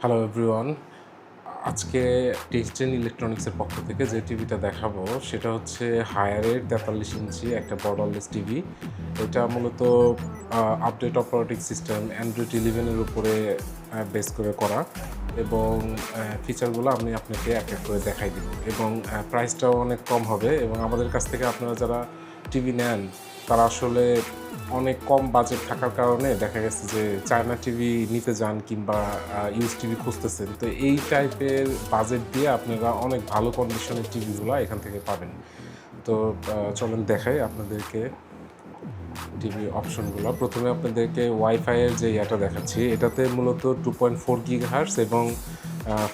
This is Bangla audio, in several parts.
হ্যালো এভরিওয়ান আজকে টেস্টেন ইলেকট্রনিক্সের পক্ষ থেকে যে টিভিটা দেখাবো, সেটা হচ্ছে হায়ারের তেতাল্লিশ ইঞ্চি একটা বর্ডারলেস টিভি। এটা মূলত আপডেট অপারেটিং সিস্টেম অ্যান্ড্রয়েড ইলেভেনের উপরে বেস করে করা এবং ফিচারগুলো আমি আপনাকে এক এক করে দেখাই দিব। এবং প্রাইসটাও অনেক কম হবে এবং আমাদের কাছ থেকে আপনারা যারা টিভি নেন তারা আসলে অনেক কম বাজেট থাকার কারণে দেখা গেছে যে চায়না টিভি নিতে যান কিংবা ইউজ টিভি খুঁজতেছেন। তো এই টাইপের বাজেট দিয়ে আপনারা অনেক ভালো কন্ডিশনের টিভিগুলো এখান থেকে পাবেন। তো চলেন দেখাই আপনাদেরকে। টিভি অপশনগুলো। প্রথমে আপনাদেরকে ওয়াইফাইয়ের যে ইয়াটা দেখাচ্ছি, এটাতে মূলত two point four gig hertz এবং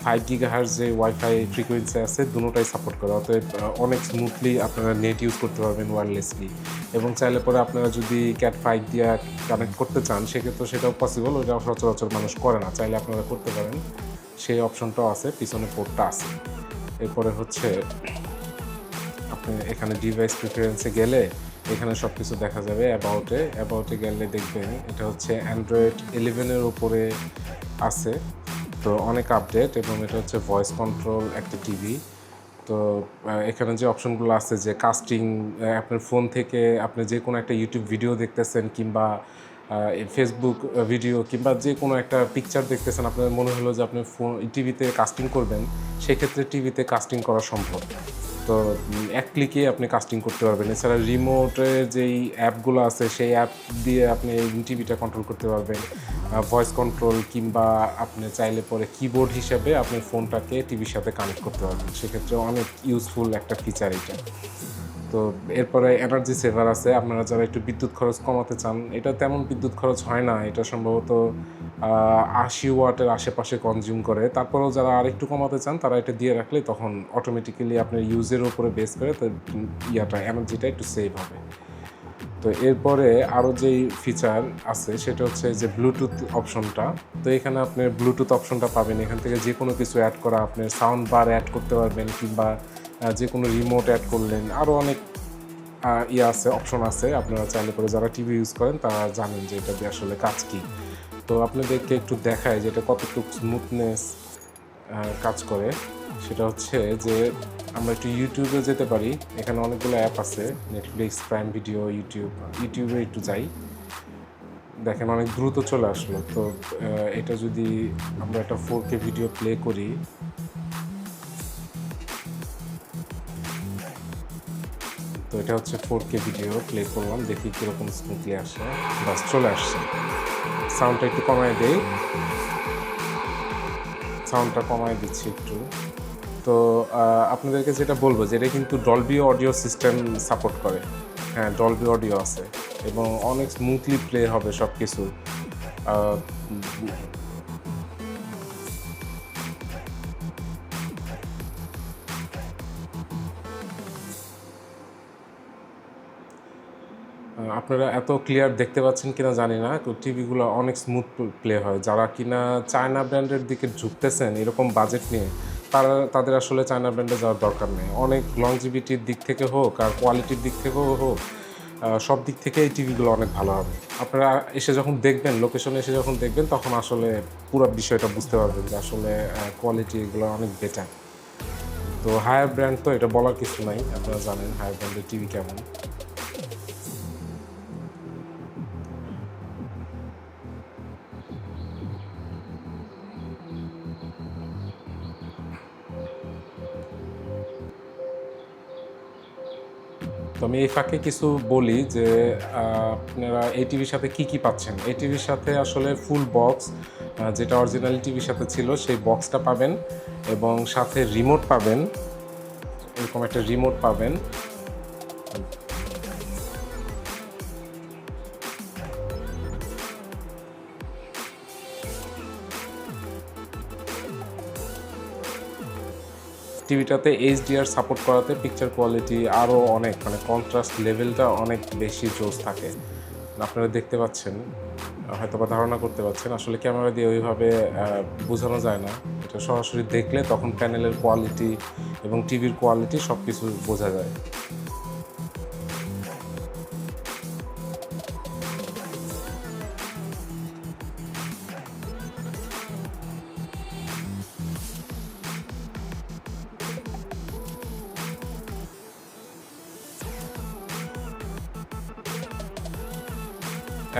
ফাইভ গিগ হার্স যে ওয়াইফাই ফ্রিকোয়েন্সি আছে, দুটোটাই সাপোর্ট করে। অতএব অনেক স্মুথলি আপনারা নেট ইউজ করতে পারবেন ওয়্যারলেসলি এবং চাইলে পরে আপনারা যদি ক্যাট ফাইভ দিয়ে কানেক্ট করতে চান, সেক্ষেত্রে সেটাও পসিবল ওইটা সচরাচর মানুষ করে না। চাইলে আপনারা করতে পারেন। সেই অপশনটাও আছে, পিছনে পোর্টটা আছে। এরপরে হচ্ছে, আপনি এখানে ডিভাইস প্রিফারেন্সে গেলে এখানে সব কিছু দেখা যাবে অ্যাবাউটে অ্যাবাউটে গেলে দেখবেন এটা হচ্ছে অ্যান্ড্রয়েড ইলেভেনের উপরে আছে। তো অনেক আপডেট এবং এটা হচ্ছে ভয়েস কন্ট্রোল একটা টিভি তো এখানে যে অপশনগুলো আছে যে কাস্টিং আপনার ফোন থেকে আপনি যে কোনো একটা ইউটিউব ভিডিও দেখতেছেন কিংবা ফেসবুক ভিডিও কিংবা যে কোনো একটা পিকচার দেখতেছেন, আপনার মনে হলো যে আপনি ফোন টিভিতে কাস্টিং করবেন, সেক্ষেত্রে টিভিতে কাস্টিং করা সম্ভব। তো এক ক্লিকে আপনি কাস্টিং করতে পারবেন। এছাড়া রিমোটের যেই অ্যাপগুলো আছে, সেই অ্যাপ দিয়ে আপনি টিভিটা কন্ট্রোল করতে পারবেন। ভয়েস কন্ট্রোল কিংবা আপনি চাইলে পরে কিবোর্ড হিসেবে আপনি ফোনটাকে টিভির সাথে কানেক্ট করতে পারবেন। সেক্ষেত্রে অনেক ইউজফুল একটা ফিচার এটা। তো এরপরে এনার্জি সেভার আছে, আপনারা যারা একটু বিদ্যুৎ খরচ কমাতে চান, এটা তেমন বিদ্যুৎ খরচ হয় না, এটা সম্ভবত আশি ওয়াটের আশেপাশে কনজিউম করে। তারপরেও যারা আরেকটু কমাতে চান, তারা এটা দিয়ে রাখলে তখন অটোমেটিক্যালি আপনার ইউজের উপরে বেস করে তো ইয়াটা এনার্জিটা একটু সেভ হবে। তো এরপরে আরও যেই ফিচার আছে, সেটা হচ্ছে যে ব্লুটুথ অপশনটা তো এখানে আপনি ব্লুটুথ অপশনটা পাবেন, এখান থেকে যে কোনো কিছু অ্যাড করা, আপনি সাউন্ড বার অ্যাড করতে পারবেন, কিংবা যে কোনো রিমোট অ্যাড করলেন। আরও অনেক ইয়ে আছে অপশন আছে। আপনারা চাইলে করে যারা টিভি ইউজ করেন, তারা জানেন যে এটা আসলে কাজ কী। তো আপনাদেরকে একটু দেখায় যে এটা কতটুকু স্মুথনেস কাজ করে। সেটা হচ্ছে যে আমরা একটু ইউটিউবে যেতে পারি। এখানে অনেকগুলো অ্যাপ আছে। নেটফ্লিক্স প্রাইম ভিডিও ইউটিউব ইউটিউবে একটু যাই। দেখেন অনেক দ্রুত চলে আসলো। তো এটা যদি আমরা একটা ফোর কে ভিডিও প্লে করি তো এটা হচ্ছে ফোর কে ভিডিও প্লে করলাম, দেখি কীরকম স্মুথলি আসে। বাস, চলে আসছে। সাউন্ডটা একটু কমায় দেই। সাউন্ডটা কমায় দিচ্ছি একটু। তো আপনাদেরকে যেটা বলব যে এটা কিন্তু ডলবি অডিও সিস্টেম সাপোর্ট করে। হ্যাঁ ডলবি অডিও আছে। এবং অনেক স্মুথলি প্লে হবে সব কিছু আপনারা এত ক্লিয়ার দেখতে পাচ্ছেন কিনা জানি না, তো টিভিগুলো অনেক স্মুথ প্লে হয়। যারা কিনা চায়না ব্র্যান্ডের দিকে ঝুঁকতেছেন এরকম বাজেট নিয়ে, তারা, তাদের আসলে চায়না ব্র্যান্ডে যাওয়ার দরকার নেই। অনেক লংজিভিটির দিক থেকে হোক আর কোয়ালিটির দিক থেকেও হোক সব দিক থেকে এই টিভিগুলো অনেক ভালো হবে। আপনারা এসে যখন দেখবেন লোকেশনে এসে যখন দেখবেন, তখন আসলে পুরো বিষয়টা বুঝতে পারবেন যে আসলে কোয়ালিটি এগুলো অনেক বেটার তো হায়ার ব্র্যান্ড তো এটা বলার কিছু নাই, আপনারা জানেন হায়ার ব্র্যান্ডের টিভি কেমন। আমি এই ফাঁকে কিছু বলি যে আপনারা এই টিভির সাথে কি কি পাচ্ছেন? এই টিভির সাথে আসলে ফুল বক্স যেটা অরিজিনাল টিভির সাথে ছিল, সেই বক্সটা পাবেন এবং সাথে রিমোট পাবেন, এরকম একটা রিমোট পাবেন। টিভিটাতে এইচডিআর সাপোর্ট করাতে পিকচার কোয়ালিটি আরও অনেক মানে কন্ট্রাস্ট লেভেলটা অনেক বেশি জোস থাকে। আপনারা দেখতে পাচ্ছেন হয়তো বা ধারণা করতে পারছেন আসলে ক্যামেরা দিয়ে ওইভাবে বোঝানো যায় না। এটা সরাসরি দেখলে তখন প্যানেলের কোয়ালিটি এবং টিভির কোয়ালিটি সব কিছু বোঝা যায়।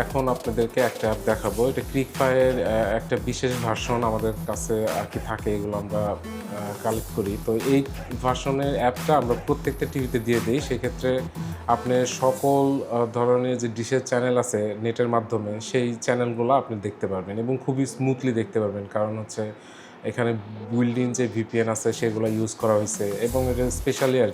এখন আপনাদেরকে একটা অ্যাপ দেখাবো। এটা ক্রিক ফায়ার একটা বিশেষ ভার্সন আমাদের কাছে আর কি থাকে, এগুলো আমরা কালেক্ট করি। তো এই ভার্সনের অ্যাপটা আমরা প্রত্যেকটা টিভিতে দিয়ে দিই। সেক্ষেত্রে আপনি সকল ধরনের যে ডিশের চ্যানেল আছে নেটের মাধ্যমে, সেই চ্যানেলগুলো আপনি দেখতে পারবেন এবং খুবই স্মুথলি দেখতে পারবেন। কারণ হচ্ছে, এখানে বিল্ডিং যে ভিপিএন আছে, সেগুলো ইউজ করা হয়েছে এবং এটা স্পেশালি আর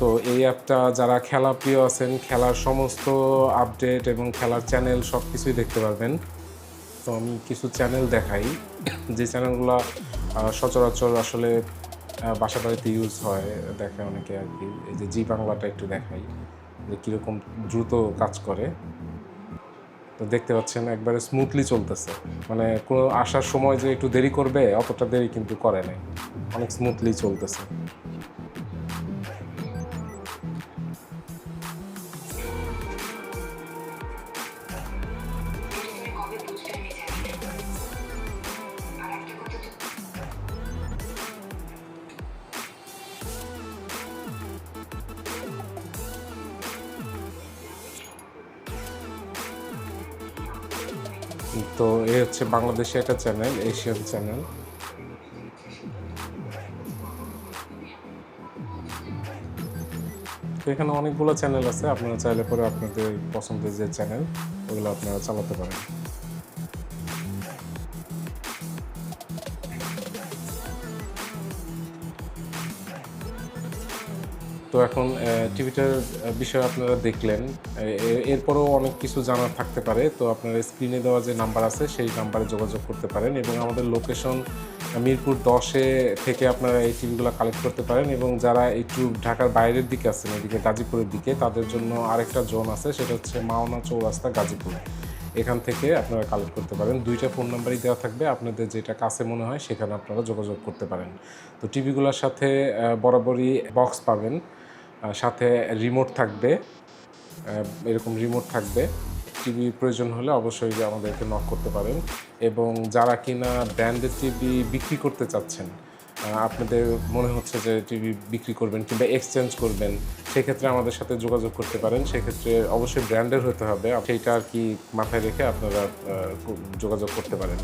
তো এই অ্যাপটা যারা খেলা প্রিয় আছেন, খেলার সমস্ত আপডেট এবং খেলার চ্যানেল সব কিছুই দেখতে পারবেন। তো আমি কিছু চ্যানেল দেখাই, যে চ্যানেলগুলো সচরাচর আসলে বাসা বাড়িতে ইউজ হয় দেখে অনেকে আর কি। এই যে জি বাংলাটা একটু দেখাই, যে কীরকম দ্রুত কাজ করে। তো দেখতে পাচ্ছেন একবারে স্মুথলি চলতেছে। মানে কোনো আসার সময় যে একটু দেরি করবে, অতটা দেরি কিন্তু করে নাই। অনেক স্মুথলি চলতেছে। তো এ হচ্ছে বাংলাদেশে একটা চ্যানেল, এশিয়ান চ্যানেল। তো এখানে অনেকগুলো চ্যানেল আছে, আপনারা চাইলে পরে আপনাদের পছন্দের যে চ্যানেল, ওগুলো আপনারা চালাতে পারেন। তো এখন টিভিটার বিষয়ে আপনারা দেখলেন। এরপরেও অনেক কিছু জানার থাকতে পারে। তো আপনারা স্ক্রিনে দেওয়া যে নাম্বার আছে, সেই নাম্বারে যোগাযোগ করতে পারেন এবং আমাদের লোকেশন মিরপুর দশে থেকে আপনারা এই টিভিগুলো কালেক্ট করতে পারেন এবং যারা একটু ঢাকার বাইরের দিকে আছেন, এদিকে গাজীপুরের দিকে, তাদের জন্য আরেকটা জোন আছে, সেটা হচ্ছে মাওনা চৌরাস্তা গাজীপুর। এখান থেকে আপনারা কালেক্ট করতে পারেন। দুইটা ফোন নাম্বারই দেওয়া থাকবে। আপনাদের যেটা কাছে মনে হয়, সেখানে আপনারা যোগাযোগ করতে পারেন। তো টিভিগুলোর সাথে বরাবরই বক্স পাবেন। সাথে রিমোট থাকবে। এরকম রিমোট থাকবে। টিভি প্রয়োজন হলে অবশ্যই আমাদেরকে নক করতে পারেন। এবং যারা কিনা ব্র্যান্ডেড টিভি বিক্রি করতে চাচ্ছেন আপনাদের মনে হচ্ছে যে টিভি বিক্রি করবেন কিংবা এক্সচেঞ্জ করবেন, সেক্ষেত্রে আমাদের সাথে যোগাযোগ করতে পারেন। সেক্ষেত্রে অবশ্যই ব্র্যান্ডের হতে হবে। সেইটা আর কি মাথায় রেখে আপনারা যোগাযোগ করতে পারেন।